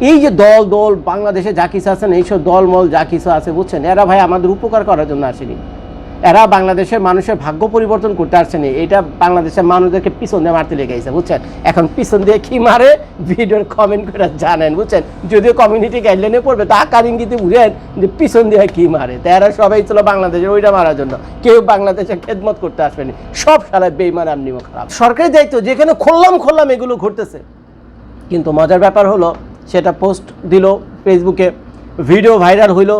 এই যে দল দল, বাংলাদেশে যা কিছু আছেন এইসব দলমল যা কিছু আছে, বুঝছেন? এরা ভাই আমাদের উপকার করার জন্য আসেনি। এরা বাংলাদেশের মানুষের ভাগ্য পরিবর্তন করতে আসছেনি এটা বাংলাদেশের মানুষদেরকে পিছন দিয়ে মারতে লেগেছে, বুঝছেন? এখন পিছন দিয়ে কি মারে? ভিডিওর কমেন্ট করে জানেন, বুঝছেন? যদিও কমিউনিটি গাইডলাইনে পড়বে, তা আকার ইঙ্গিতে বুঝেন যে পিছন দিয়ে কি মারে। তো এরা সবাই ছিল বাংলাদেশের, ওইটা মারার জন্য। কেউ বাংলাদেশের খেদমত করতে আসবেনি সব সারা বেইমান আমনিও খারাপ। সরকারি দায়িত্ব, যেখানে খুললাম খুললাম এগুলো ঘটতেছে। কিন্তু মজার ব্যাপার হলো সেটা পোস্ট দিল ফেসবুকে ভিডিও ভাইরাল হইল,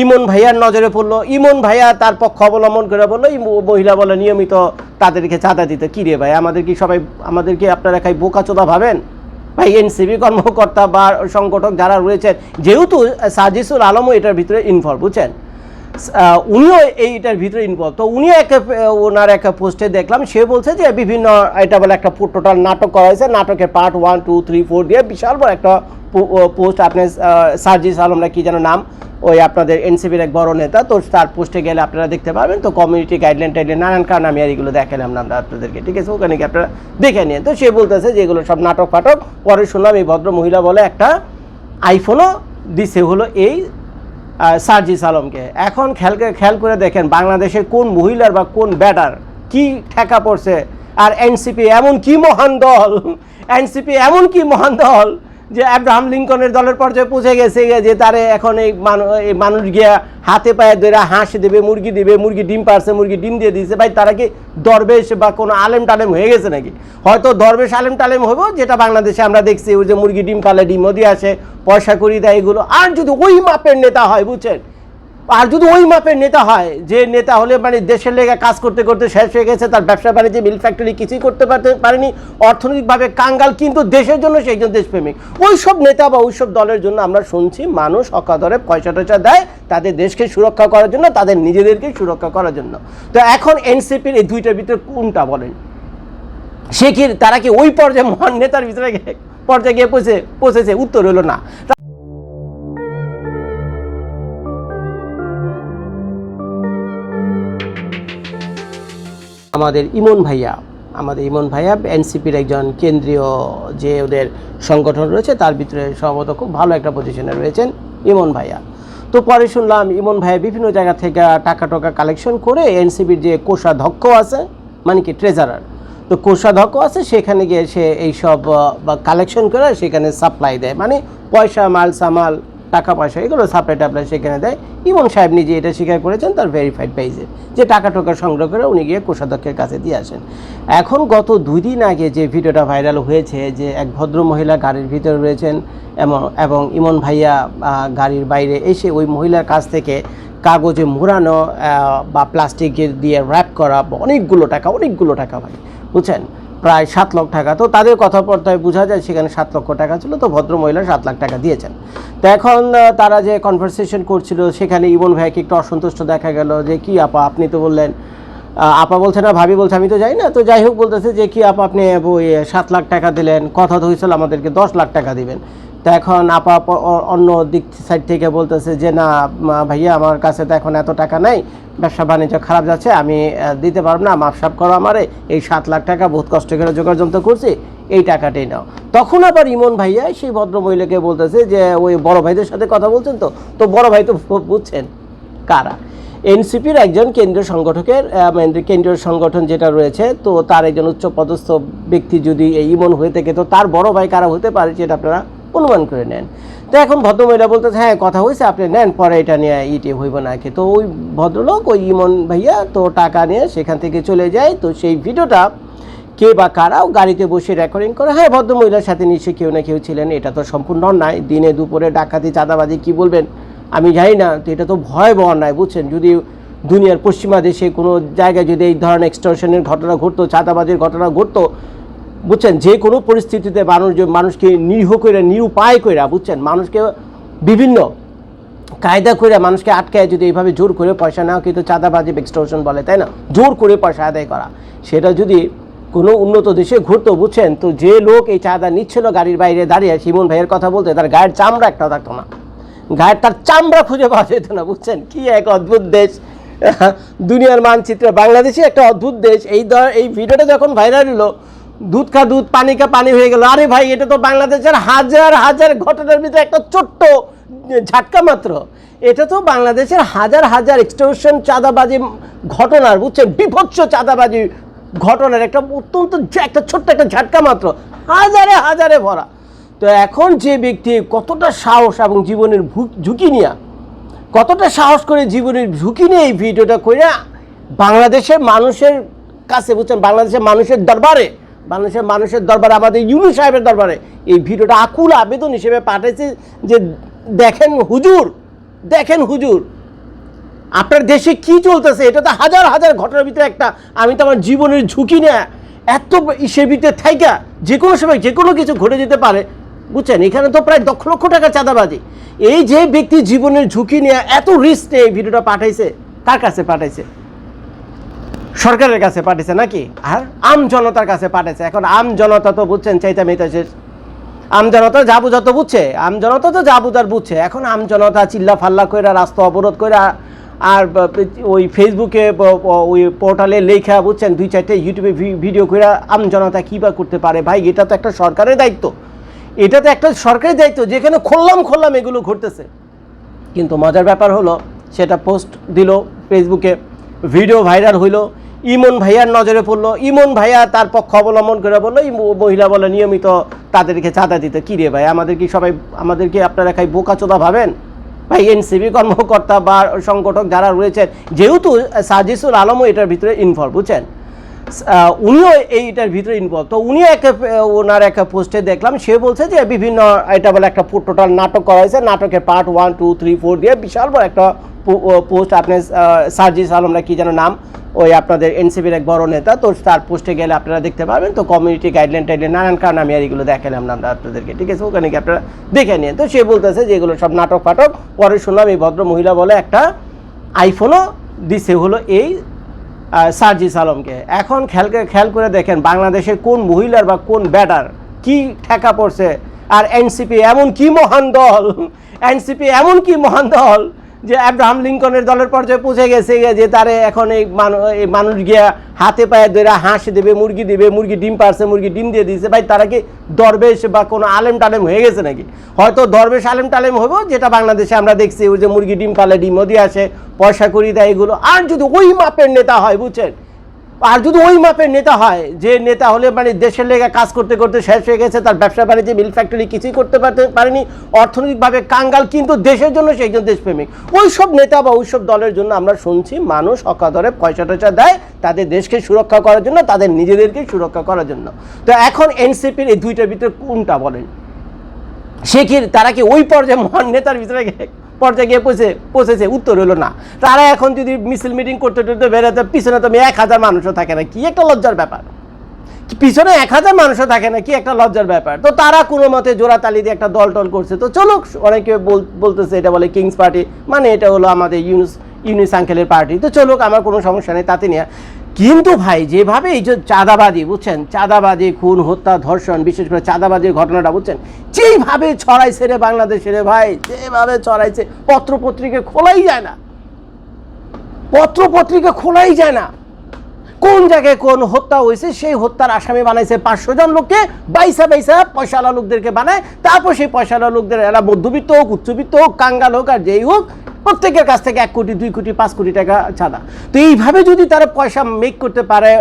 ইমন ভাইয়ার নজরে পড়ল, ইমন ভাইয়া তার পক্ষ অবলম্বন করে বলল মহিলা বলে নিয়মিত তাদেরকে চাঁদা দিতে। কী রে ভাই, আমাদের কি সবাই আমাদেরকে আপনারা খাই বোকাচোদা ভাবেন? ভাই এনসিবি কর্মকর্তা বা সংগঠক যারা রয়েছেন, যেহেতু সাজিসুল আলমও এটার ভিতরে ইনভলভ বুঝছেন? উনিও এইটার ভিতরে ইনভলভ তো উনিও একটা ওনার একটা পোস্টে দেখলাম, সে বলছে যে বিভিন্ন, এটা বলে একটা টোটাল নাটক করা হয়েছে। নাটকের part one two three four দিয়ে বিশাল বড় একটা পোস্ট আপনি সার্জিস আলমরা কি যেন নাম, ওই আপনাদের এনসিপির এক বড় নেতা। তো তার পোস্টে গেলে আপনারা দেখতে পাবেন তো কমিউনিটি গাইডলাইন টাইডলাইন, নানান কারণ আমি আর এগুলো দেখালাম না আপনাদেরকে, ঠিক আছে? ওখানে গিয়ে আপনারা দেখে নিন। তো সে বলতেছে যে এগুলো সব নাটক ফাটক পরে শুনলাম এই ভদ্র মহিলা বলে একটা আইফোনও দিছে। হলো এই সার্জিস আলমকে এখন খেয়াল খেয়াল করে দেখেন বাংলাদেশের কোন মহিলার বা কোন ব্যাটার কি ঠেকা পড়ছে। আর এনসিপি এমন কি মহান দল, এনসিপি এমন কি মহান দল যে আব্রাহাম লিঙ্কনের দলের পর্যায়ে পৌঁছে গেছে, যে তারে এখন এই মানু- এই মানুষ গিয়া হাতে পায়ে ধরে হাঁস দেবে, মুরগি দেবে, মুরগি ডিম পারছে, মুরগি ডিম দিয়ে দিয়েছে ভাই, তারা কি দরবেশ বা কোনো আলেম টালেম হয়ে গেছে নাকি? হয়তো দরবেশ আলেম টালেম হব যেটা বাংলাদেশে আমরা দেখছি, ওই যে মুরগি ডিম পালে ডিমও দিয়ে আসে, পয়সা করি দেয় এগুলো। আর যদি ওই মাপের নেতা হয়, বুঝছেন? আর যদি ওই মাপের নেতা হয়, যে নেতা হলে মানে দেশের লেগে কাজ করতে করতে শেষ হয়ে গেছে, তার ব্যবসা বাণিজ্য মিল ফ্যাক্টরি কিছুই করতে পারেনি, অর্থনৈতিকভাবে কাঙ্গাল কিন্তু দেশের জন্য সে একজন দেশপ্রেমিক। ওই সব নেতা বা ওই সব দলের জন্য আমরা শুনছি, মানুষ অকাদরে পয়সা টয়সা দেয় তাদের দেশকে সুরক্ষা করার জন্য, তাদের নিজেদেরকে সুরক্ষা করার জন্য। তো এখন এনসিপির এই দুইটার ভিতরে কোনটা বলেন? সে কি, তারা কি ওই পর্যায়ে মহান নেতার ভিতরে পর্যায়ে গিয়ে পৌঁছে, পৌঁছেছে? উত্তর হলো না। আমাদের ইমন ভাইয়া, আমাদের ইমন ভাইয়া এনসিপির একজন কেন্দ্রীয় যে ওদের সংগঠন রয়েছে, তার ভিতরে সম্ভবত খুব ভালো একটা পজিশনে রয়েছেন ইমন ভাইয়া। তো পরে শুনলাম ইমন ভাইয়া বিভিন্ন জায়গা থেকে টাকা টাকা কালেকশন করে এনসিপির যে কোষাধ্যক্ষ আছে মানে কি ট্রেজারার তো কোষাধ্যক্ষ আছে, সেখানে গিয়ে সে এইসব কালেকশন করে সেখানে সাপ্লাই দেয়। মানে পয়সা, মাল, সামাল টাকা পয়সা এগুলো সাপ্লাই টাপ্লাই সেখানে দেয়। ইমন সাহেব নিজে এটা স্বীকার করেছেন তার ভেরিফাইড পেজে যে টাকা টোকা সংগ্রহ করে উনি গিয়ে কোষাধ্যক্ষের কাছে দিয়ে আসেন। এখন গত দুই দিন আগে যে ভিডিওটা ভাইরাল হয়েছে, যে এক ভদ্র মহিলা গাড়ির ভিতরে রয়েছেন এমন এবং ইমন ভাইয়া গাড়ির বাইরে এসে ওই মহিলার কাছ থেকে কাগজে মোড়ানো বা প্লাস্টিকের দিয়ে র্যাপ করা, অনেকগুলো টাকা অনেকগুলো টাকা ভাই, বুঝছেন? প্রায় সাত লক্ষ টাকা। তো তাদের কথাবার্তায় বোঝা যায় সেখানে সাত লক্ষ টাকা ছিল, তো ভদ্র মহিলা সাত লাখ টাকা দিয়েছেন। তো এখন তারা যে কনভারসেশন করছিল, সেখানে ইবন ভাইকে একটু অসন্তুষ্ট দেখা গেল যে, কি আপা, আপনি তো বললেন আপা বলছে না, ভাবি বলছে, আমি তো যাই না। তো যাই হোক বলতেছে যে, কি আপা, আপনি সাত লাখ টাকা দিলেন, কথা তো হয়েছিল আমাদেরকে দশ লাখ টাকা দিবেন। তো এখন আপা অন্য দিক সাইড থেকে বলতেছে যে, না ভাইয়া, আমার কাছে তো এখন এত টাকা নাই, ব্যবসা বাণিজ্য খারাপ যাচ্ছে, আমি দিতে পারব না মাপসাপ করো আমারে, এই সাত লাখ টাকা বহুত কষ্ট করে জোগাড় যন্ত্র করছি, এই টাকাটাই নাও। তখন আবার ইমন ভাইয়া, সেই ভদ্র মহিলাকে বলতেছে যে, ওই বড় ভাইদের সাথে কথা বলছেন তো? তো বড় ভাই তো বুঝছেন, কারা? এনসিপির একজন কেন্দ্রীয় সংগঠকের মানে কেন্দ্রীয় সংগঠন যেটা রয়েছে, তো তার একজন উচ্চপদস্থ ব্যক্তি যদি এই ইমন হয়ে থাকে, তো তার বড় ভাই কারা হতে পারে, সেটা আপনারা অনুমান করে নেন। তো এখন ভদ্রমহিলা বলতে হ্যাঁ কথা হয়েছে আপনি নেন, পরে এটা নিয়ে ইটি হইব না কি তো ওই ভদ্রলোক, ওই ইমন ভাইয়া, তো টাকা নিয়ে সেখান থেকে চলে যায়। তো সেই ভিডিওটা কে বা কারাও গাড়িতে বসে রেকর্ডিং করে। হ্যাঁ ভদ্রমহিলার সাথে নিশ্চয়ই কেউ না কেউ ছিলেন, এটা তো সম্পূর্ণ অন্যায়। দিনে দুপুরে ডাকাতি, চাঁদাবাজি, কি বলবেন? আমি জানি না, তো এটা তো ভয়াবহ অন্যায়, বুঝছেন? যদি দুনিয়ার পশ্চিমা দেশে কোনো জায়গায় যদি এই ধরনের এক্সটর্শনের ঘটনা ঘটতো, চাঁদাবাজির ঘটনা ঘটতো বুঝছেন? যে কোনো পরিস্থিতিতে মানুষ মানুষকে নিরীহ করে নিরুপায় করে বুঝছেন? মানুষকে বিভিন্ন কায়দা করে মানুষকে আটকায় যদি এইভাবে জোর করে পয়সা নেওয়া, কিন্তু চাঁদাবাজি এক্সটোরশন বলে, তাই না? জোর করে পয়সা আদায় করা। সেটা যদি কোনো উন্নত দেশে ঘুরতো বুঝছেন? তো যে লোক এই চাঁদা নিচ্ছিল গাড়ির বাইরে দাঁড়িয়ে শিমন ভাইয়ের কথা বলতে, তার গায়ের চামড়া একটা থাকতো না। গায়ের তার চামড়া খুঁজে পাওয়া যেত না, বুঝছেন? কি এক অদ্ভুত দেশ। দুনিয়ার মানচিত্রে বাংলাদেশই একটা অদ্ভুত দেশ। এই ধর, এই ভিডিওটা যখন ভাইরাল হলো দুধ খা দুধ, পানি কা পানি হয়ে গেল। আরে ভাই, এটা তো বাংলাদেশের হাজার হাজার ঘটনার ভিতরে একটা ছোট্ট ঝাটকা মাত্র। এটা তো বাংলাদেশের হাজার হাজার এক্সটোশন চাঁদাবাজি ঘটনার, বুঝছেন? বিভৎস চাঁদাবাজি ঘটনার একটা অত্যন্ত একটা ছোট্ট একটা ঝাটকা মাত্র। হাজারে হাজারে ভরা। তো এখন যে ব্যক্তি কতটা সাহস এবং জীবনের ঝুঁকি নিয়ে কতটা সাহস করে জীবনের ঝুঁকি নিয়ে এই ভিডিওটা করে বাংলাদেশের মানুষের কাছে, বুঝছেন? বাংলাদেশের মানুষের দরবারে বাংলাদেশের মানুষের দরবারে, আমাদের ইউনু সাহেবের দরবারে। এই ভিডিওটা আকুল আবেদন হিসেবে পাঠাইছে যে দেখেন হুজুর দেখেন হুজুর, আপনার দেশে কি চলতেছে? এটা তো হাজার হাজার ঘটনার ভিতরে একটা। আমি তো আমার জীবনের ঝুঁকি নিয়ে, এত ইসের ভিতরে থাইকা যে কোনো সময় যে কোনো কিছু ঘটে যেতে পারে। বুঝছেন? এখানে তো প্রায় দশ লক্ষ টাকা চাঁদাবাজি। এই যে ব্যক্তি জীবনের ঝুঁকি নিয়ে, এত রিস্ক নিয়ে এই ভিডিওটা পাঠাইছে, কার কাছে পাঠাইছে? সরকারের কাছে পাঠিয়েছে নাকি? আর আম জনতার কাছে পাঠিয়েছে এখন আম জনতা তো বুঝছেন চাইতা মেতা শেষ আম জনতা যা বুঝা তো বুঝছে, আম জনতা তো যা বুঝার বুঝছে। এখন আম জনতা চিল্লা ফাল্লা করে রাস্তা অবরোধ করে আর ওই ফেসবুকে ওই পোর্টালে লেখা বুঝছেন, দুই চারটে ইউটিউবে ভিডিও করে আম জনতা কী বা করতে পারে? ভাই, এটা তো একটা সরকারের দায়িত্ব। এটা তো একটা সরকারের দায়িত্ব যেখানে খুললাম খুললাম এগুলো ঘটতেছে। কিন্তু মজার ব্যাপার হলো, সেটা পোস্ট দিল ফেসবুকে, ভিডিও ভাইরাল হইল। ইমন ভাইয়ার নজরে পড়ল। ইমন ভাইয়া তার পক্ষ অবলম্বন করে বলল মহিলা বলে নিয়মিত তাদেরকে চাঁদা দিতে। কী রে ভাই, আমাদের কি সবাই আমাদেরকে আপনারা খাই বোকাচোদা ভাবেন? ভাই এনসিবি কর্মকর্তা বা সংগঠক যারা রয়েছেন, যেহেতু সাজিসুল আলমও এটার ভিতরে ইনভলভ বুঝছেন? উনিও এইটার ভিতরে ইনভলভ তো উনিও একটা ওনার একটা পোস্টে দেখলাম, সে বলছে যে বিভিন্ন এটা বলে একটা টোটাল নাটক করা হয়েছে। নাটকের part one two three four দিয়ে বিশাল বড় একটা পোস্ট আপনি সার্জিস আলমরা কি যেন নাম ওই আপনাদের এনসিপির এক বড় নেতা, তো তার পোস্টে গেলে আপনারা দেখতে পাবেন তো কমিউনিটি গাইডলাইন টাইডলাইন, নানান কারণ আমি আর এগুলো দেখালাম না আমরা আপনাদেরকে, ঠিক আছে? ওখানে কি আপনারা দেখে নিন। তো সে বলতেছে যে এগুলো সব নাটক ফাটক। পরে শুনলাম এই ভদ্র মহিলা বলে, একটা আইফোনও দিছে হলো এই সার্জিস আলমকে। এখন খেয়াল খেয়াল করে দেখেন, বাংলাদেশের কোন মহিলার বা কোন ব্যাটার কি ঠেকা পড়ছে। আর এনসিপি এমন কি মহান দল, এনসিপি এমন কি মহান দল যে আব্রাহাম লিঙ্কনের দলের পর্যায়ে পৌঁছে গেছে, যে তারে এখন এই মানু- মানুষ গিয়া হাতে পায়ে ধরে হাঁস দেবে, মুরগি দেবে, মুরগি ডিম পারছে, মুরগি ডিম দিয়ে দিয়েছে ভাই, তারা কি দরবেশ বা কোনো আলেম টালেম হয়ে গেছে নাকি? হয়তো দরবেশ, আলেম টালেম হব যেটা বাংলাদেশে আমরা দেখছি, ওই যে মুরগি ডিম পালে ডিমও দিয়ে আসে, পয়সা করি দেয় এগুলো। আর যদি ওই মাপের নেতা হয়, বুঝছেন? আর যদি ওই মাপের নেতা হয়, যে নেতা হলে মানে দেশের লেগে কাজ করতে করতে শেষ হয়ে গেছে, তার ব্যবসা বাণিজ্য মিল ফ্যাক্টরি কিছুই করতে পারতে পারেনি, অর্থনৈতিকভাবে কাঙ্গাল কিন্তু দেশের জন্য সে একজন দেশপ্রেমিক। ওই সব নেতা বা ওই সব দলের জন্য আমরা শুনছি, মানুষ অকাতরে পয়সা টয়সা দেয় তাদের দেশকে সুরক্ষা করার জন্য, তাদের নিজেদেরকে সুরক্ষা করার জন্য। তো এখন এনসিপির এই দুইটার ভিতরে কোনটা বলেন? সে কি, তারা কি ওই পর্যায়ে মহান নেতার ভিতরে পর্যায়ে গিয়ে পৌঁছে পৌঁছেছে, উত্তর হলো না। তারা এখন যদি মিছিল মিটিং করতে করতে বেরোতে পিছনে তুমি এক হাজার মানুষও থাকে না, কি একটা লজ্জার ব্যাপার? পিছনে এক হাজার মানুষও থাকে না, কি একটা লজ্জার ব্যাপার? তো তারা কোনো মতে জোড়া তালি দিয়ে একটা দল টল করছে। তো চলুক, অনেকে বল- বলতেছে এটা বলে কিংস পার্টি মানে এটা হলো আমাদের ইউনুস ইউনিস আঙ্কেলের পার্টি তো চলুক, আমার কোনো সমস্যা নেই, তাতে নিয়ে কিন্তু ভাই, যেভাবে এই যে চাঁদাবাজি বুঝছেন? চাঁদাবাজি খুন, হত্যা, ধর্ষণ, বিশেষ করে চাঁদাবাজির ঘটনাটা, বুঝছেন? যেইভাবে ছড়াইছে রে বাংলাদেশে রে ভাই, যেভাবে ছড়াইছে, পত্রপত্রিকা খোলাই যায় না। পত্রপত্রিকা খোলাই যায় না। কোন জায়গায় কোন হত্যা হয়েছে, সেই হত্যার আসামি বানাইছে পাঁচশো জন লোককে, বাইসা বাইসা পয়সাওয়ালা লোকদেরকে বানায়, তারপর সেই পয়সাওয়ালা লোকদের এরা মধ্যবিত্ত হোক, উচ্চবিত্ত হোক, কাঙ্গাল হোক আর যেই হোক প্রত্যেকের কাছ থেকে এক কোটি, দুই কোটি, পাঁচ কোটি টাকা ছাড়া। তো এইভাবে যদি তারা পয়সা মেক করতে পারে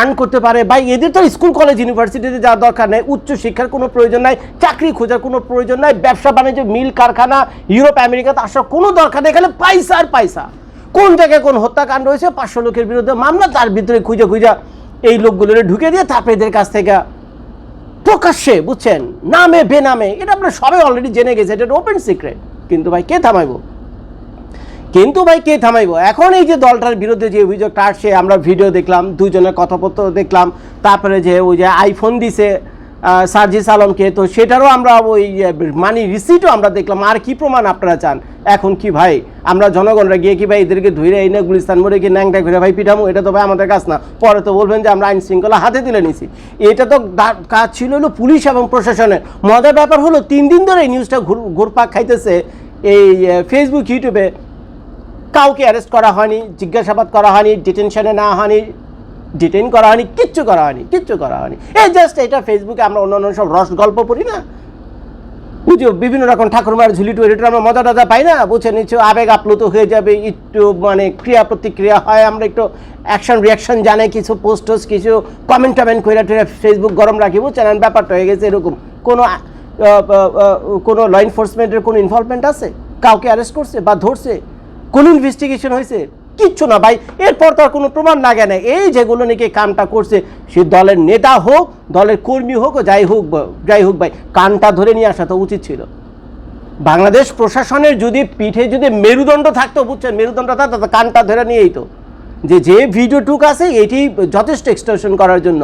আর্ন করতে পারে, বা এদের তো স্কুল কলেজ ইউনিভার্সিটিতে যাওয়ার দরকার নেই, উচ্চ শিক্ষার কোনো প্রয়োজন নাই, চাকরি খোঁজার কোনো প্রয়োজন নাই, ব্যবসা, বাণিজ্য, মিল, কারখানা, ইউরোপ আমেরিকাতে আসার কোনো দরকার নেই এখানে পয়সা আর পয়সা। কোন জায়গায় কোন হত্যাকাণ্ড হয়েছে, পাঁচশো লোকের বিরুদ্ধে মামলা, তার ভিতরে খুঁজে খুঁজে এই লোকগুলোর ঢুকে দিয়ে তারপরে এদের কাছ থেকে প্রকাশ্যে, বুঝছেন? নামে, বেনামে, এটা আমরা সবাই অলরেডি জেনে গেছে এটা ওপেন সিক্রেট কিন্তু ভাই, কে থামাইবো? কিন্তু ভাই কে থামাইবো? এখন এই যে দলটার বিরুদ্ধে যে অভিযোগটা আসছে, আমরা ভিডিও দেখলাম, দুজনের কথাপত্র দেখলাম, তারপরে যে ওই যে আইফোন দিছে সার্জিস আলমকে, তো সেটারও আমরা ওই মানি রিসিটও আমরা দেখলাম। আর কি প্রমাণ আপনারা চান? এখন কি ভাই? আমরা জনগণরা গিয়ে কি ভাই এদেরকে ধুইরে এনে গুলিস্তান মোড়ে গিয়ে ন্যাংটা ঘুরে ভাই পিঠামো? এটা তো ভাই আমাদের কাজ না। পরে তো বলবেন যে আমরা আইন শৃঙ্খলা হাতে তুলে নিছি। এটা তো কাজ ছিল হলো পুলিশ এবং প্রশাসনের। মজার ব্যাপার হলো, তিন দিন ধরে এই নিউজটা ঘুর, ঘুরপাক খাইতেছে এই ফেসবুক ইউটিউবে কাউকে অ্যারেস্ট করা হয়নি, জিজ্ঞাসাবাদ করা হয়নি ডিটেনশনে নেওয়া হয়নি ডিটেন করা হয়নি, কিচ্ছু করা হয়নি, কিচ্ছু করা হয়নি। এই জাস্ট এটা ফেসবুকে আমরা অন্য অন্য সব রস গল্প পড়ি না? বুঝো বিভিন্ন রকম ঠাকুরমার ঝুলি টুলি এটা আমরা মজা টজা পাই না? বুঝে নিচ্ছ আবেগ আপ্লুত হয়ে যাবে, একটু মানে ক্রিয়া প্রতিক্রিয়া হয়, আমরা একটু অ্যাকশন রিয়াকশন জানে কিছু পোস্ট টোস্ট, কিছু কমেন্ট টমেন্ট করে টুরে ফেসবুক গরম রাখি বুঝছেন ব্যাপারটা হয়ে গেছে এরকম। কোনো কোনো ল এনফোর্সমেন্টের কোনো ইনভলভমেন্ট আছে? কাউকে অ্যারেস্ট করছে বা ধরছে? কোন ইনভেস্টিগেশন হয়েছে? কিচ্ছু না ভাই। এরপর তার কোনো প্রমাণ না এই যেগুলো নাকি কামটা করছে, সে দলের নেতা হোক, দলের কর্মী হোক যাই হোক যাই হোক ভাই, কানটা ধরে নিয়ে আসা তো উচিত ছিল। বাংলাদেশ প্রশাসনের যদি পিঠে যদি মেরুদণ্ড থাকতো, বুঝছেন? মেরুদণ্ড থাকতো কানটা ধরে নিয়েই তো। যে যে ভিডিওটুক আছে, এটি যথেষ্ট এক্সটেনশন করার জন্য।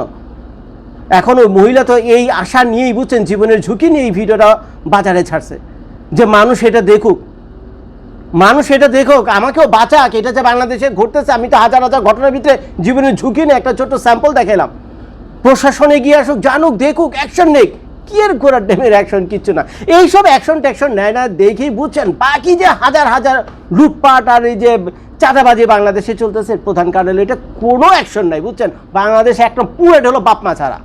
এখন ওই মহিলা তো এই আশা নিয়েই, বুঝছেন? জীবনের ঝুঁকি নিয়ে এই ভিডিওটা বাজারে ছাড়ছে। যে মানুষ এটা দেখুক মানুষ এটা দেখুক, আমাকেও বাঁচাক, এটা যে বাংলাদেশে ঘটতেছে, আমি তো হাজার হাজার ঘটনার ভিতরে জীবনের ঝুঁকি নিয়ে একটা ছোট্ট স্যাম্পল দেখালাম প্রশাসনে গিয়ে আসুক, জানুক, দেখুক অ্যাকশন নেক, কি এর ঘোরার ডেমের অ্যাকশন কিচ্ছু না। এইসব অ্যাকশন ট্যাকশন নেয় না, দেখেই বুঝছেন, বাকি যে হাজার হাজার লুটপাট আর এই যে চাঁদাবাজি বাংলাদেশে চলতেছে, প্রধান কারণ হলো এটা কোনো অ্যাকশন নাই, বুঝছেন? বাংলাদেশে একটা পুরেট হলো বাপমা ছাড়া।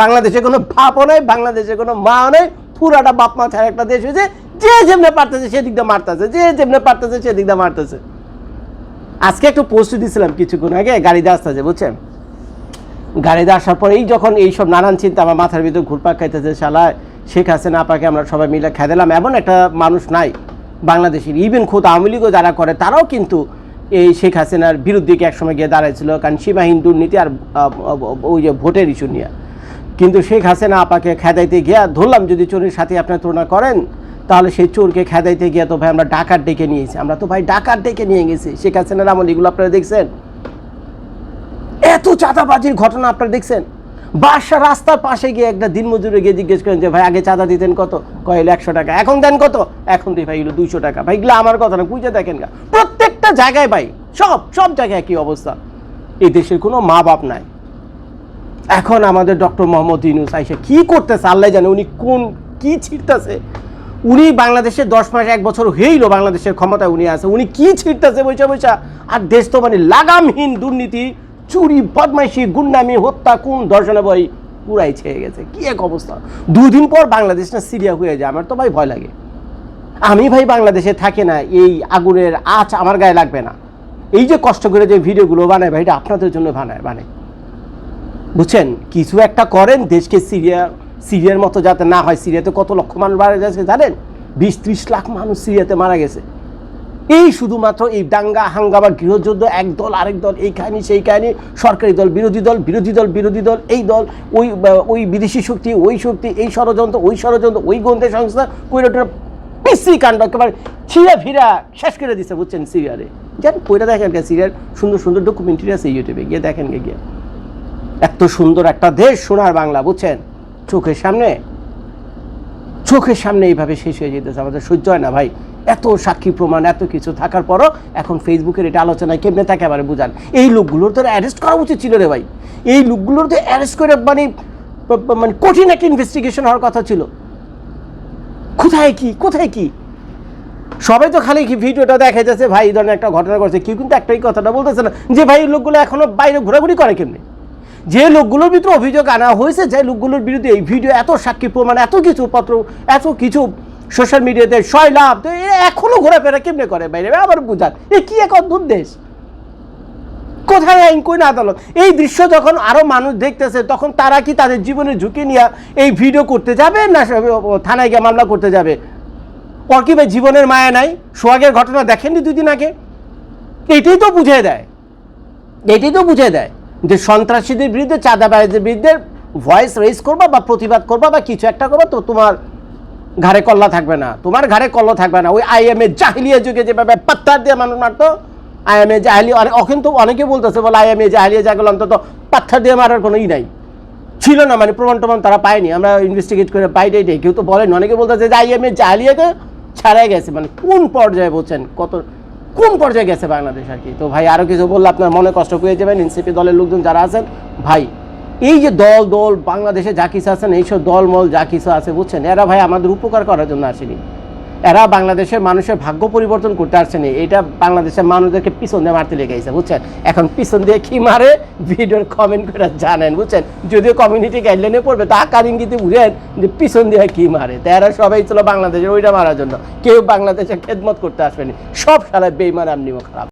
বাংলাদেশে কোনো বাপও নেই, বাংলাদেশে কোনো মা নেই, পুরাটা বাপ মা ছাড়া একটা দেশ হয়েছে যে যেমনে পারতেছে সেদিক দিয়ে মারতেছে, যে যেমনে পারতেছে সেদিক দিয়ে মারতেছে। আজকে একটু পোস্ট দিয়েছিলাম কিছুক্ষণ আগে, গাড়িতে আসতেছে, বুঝছেন? গাড়িতে আসার পরেই যখন এইসব নানান চিন্তা আমার মাথার ভিতরে ঘুরপাক খাইতেছে শালায়, শেখ হাসিনা, আপাকে আমরা সবাই মিলে খেদেলাম এমন একটা মানুষ নাই বাংলাদেশের। ইভেন খোদ আওয়ামী লীগও যারা করে, তারাও কিন্তু এই শেখ হাসিনার বিরুদ্ধে একসময় গিয়ে দাঁড়াইছিল? কারণ সীমাহীন দুর্নীতি আর ওই যে ভোটের ইস্যু নিয়ে। কিন্তু শেখ হাসিনা, আপাকে খেদাইতে গিয়া ধরলাম, যদি চোরের সাথে আপনার তুলনা করেন তাহলে সেই চোরকে খেদাইতে গিয়া তো ভাই আমরা ডাকাত ডেকে নিয়েছি আমরা তো ভাই ডাকাত ডেকে নিয়ে গেছি। শেখ হাসিনার আমল, এগুলো আপনারা দেখছেন? এত চাঁদাবাজির ঘটনা আপনারা দেখছেন? বাসা রাস্তার পাশে গিয়ে একটা দিন মজুরে গিয়ে জিজ্ঞেস করেন যে, ভাই, আগে চাঁদা দিতেন কত? কয়েল একশো টাকা? এখন দেন কত? এখন দিই ভাই এগুলো দুইশো টাকা। ভাই, এগুলো আমার কথা না বুঝে দেখেন গা। প্রত্যেকটা জায়গায় ভাই, সব সব জায়গায় কি অবস্থা। এই দেশের কোনো মা বাপ নাই। এখন আমাদের ডক্টর মোহাম্মদ ইউনুস আইসে কি করতেছে? আল্লাহ জানে উনি কোন, কি ছিটতেছে। উনি বাংলাদেশে দশ মাস, এক বছর হয়েইল বাংলাদেশের ক্ষমতায় উনি আছে। উনি কি ছিটতেছে বৈশা বৈশা আর দেশ তো মানে লাগামহীন দুর্নীতি, চুরি, বদমাইশি, গুন্ডামি, হত্যা কোন দর্শনে বই পুরাই ছেয়ে গেছে। কি এক অবস্থা। দুদিন পর বাংলাদেশ না সিরিয়া হয়ে যায়। আমার তো ভাই ভয় লাগে। আমি ভাই বাংলাদেশে থাকি না, এই আগুনের আঁচ আমার গায়ে লাগবে না। এই যে কষ্ট করে যে ভিডিওগুলো বানায় ভাই, এটা আপনাদের জন্য বানায় বানায়। বুঝছেন? কিছু একটা করেন, দেশকে সিরিয়া সিরিয়ার মতো যাতে না হয় সিরিয়াতে কত লক্ষ মানুষ মারা গেছে জানেন? বিশ, ত্রিশ লাখ মানুষ সিরিয়াতে মারা গেছে। এই শুধুমাত্র এই দাঙ্গা, হাঙ্গামা, গৃহযুদ্ধ, এক দল, আরেক দল, এই কাহিনী, সেই কাহিনী, সরকারি দল, বিরোধী দল বিরোধী দল বিরোধী দল, এই দল, ওই ওই বিদেশি শক্তি, ওই শক্তি, এই ষড়যন্ত্র, ওই ষড়যন্ত্র, ওই গন্ধে সংস্থা কইরাটা পিসি কাণ্ড একেবারে ছিঁড়া ফিরা শেষ করে দিচ্ছে বুঝছেন, সিরিয়ারে। জান কইরা দেখেন গে সিরিয়ার সুন্দর সুন্দর ডকুমেন্টারি আছে ইউটিউবে, গিয়ে দেখেন গে গিয়ে এত সুন্দর একটা দেশ, সোনার বাংলা, বুঝছেন? চোখের সামনে? চোখের সামনে এইভাবে শেষ হয়ে যেতেছে। আমাদের সহ্য হয় না ভাই। এত সাক্ষী প্রমাণ, এত কিছু থাকার পরও এখন ফেসবুকের এটা আলোচনায় কেমনে থাকে এবারে বুঝান? এই লোকগুলোর তো অ্যারেস্ট করা উচিত ছিল রে ভাই। এই লোকগুলোর তো অ্যারেস্ট করে মানে মানে কঠিন একটা ইনভেস্টিগেশন হওয়ার কথা ছিল। কোথায় কি? কোথায় কি? সবাই তো খালি ভিডিওটা দেখা যাচ্ছে ভাই এই ধরনের একটা ঘটনা করছে কেউ কিন্তু একটাই কথাটা বলতেছে না যে, ভাই লোকগুলো এখনও বাইরে ঘোরাঘুরি করে কেমনি? যে লোকগুলোর ভিতরে অভিযোগ আনা হয়েছে, যে লোকগুলোর বিরুদ্ধে এই ভিডিও, এত সাক্ষী প্রমাণ, এত কিছু পত্র, এত কিছু সোশ্যাল মিডিয়াতে ছয় লাভ তো এরা এখনও ঘোরাফেরা কেমনে করে বাইরে? আবার বুঝান, এ কি এক অদ্ভুত দেশ? কোথায় আইন কই না আদালত? এই দৃশ্য যখন আরও মানুষ দেখতেছে, তখন তারা কি তাদের জীবনের ঝুঁকি নিয়ে এই ভিডিও করতে যাবে, না থানায় গিয়ে মামলা করতে যাবে? ভাই জীবনের মায়া নাই, সোহাগের ঘটনা দেখেননি দুদিন আগে? এটাই তো বুঝিয়ে দেয়। এটাই তো বুঝিয়ে দেয়। যে সন্ত্রাসীদের বিরুদ্ধে চাঁদাবাজের বিরুদ্ধে ভয়েস রেজ করবা বা প্রতিবাদ করবা বা কিছু একটা করবা, তো তোমার ঘাড়ে কল্লা থাকবে না। তোমার ঘাড়ে কল্লা থাকবে না। ওই আইএমএ জাহিলিয়া যুগে যেভাবে পাত্তার দিয়ে মানুষ মারতো আইএমএ জাহিলি এখন তো অনেকে বলতেছে, বলে আইএমএ জাহিলিয়া যেগুলো অন্তত পাত্থার দিয়ে মারার কোনো ই নাই। ছিল না মানে প্রমাণ টমাণ তারা পায়নি। আমরা ইনভেস্টিগেট করে পাইটাই নেই কেউ তো বলেন। অনেকে বলতেছে যে আইএমএ জাহিলিয়াকে ছাড়াই গেছে। মানে কোন পর্যায়ে বলছেন? কত কোন পর্যায়ে গেছে বাংলাদেশ আর কি? তো ভাই আরও কিছু বললে আপনার মনে কষ্ট পেয়ে যাবেন। এনসিপি দলের লোকজন যারা আছেন, ভাই, এই যে দল দল, বাংলাদেশে যা কিছু আছেন এইসব দলমল যা কিছু আছে, বুঝছেন? এরা ভাই আমাদের উপকার করার জন্য আসেনি। এরা বাংলাদেশের মানুষের ভাগ্য পরিবর্তন করতে আসছে না। এটা বাংলাদেশের মানুষদেরকে পিছন দিয়ে মারতে লেগে গেছে বুঝছেন? এখন পিছন দিয়ে কি মারে? ভিডিওর কমেন্ট করে জানেন, বুঝছেন? যদিও কমিউনিটি গাইডলাইনে পড়বে তা আকার কিন্তু বুঝেন যে পিছন দিয়ে কি মারে? তো এরা সবাই ছিল বাংলাদেশের, ওইটা মারার জন্য। কেউ বাংলাদেশে খেদমত করতে আসবেনি সব সারা বেইমান আমনিও খারাপ।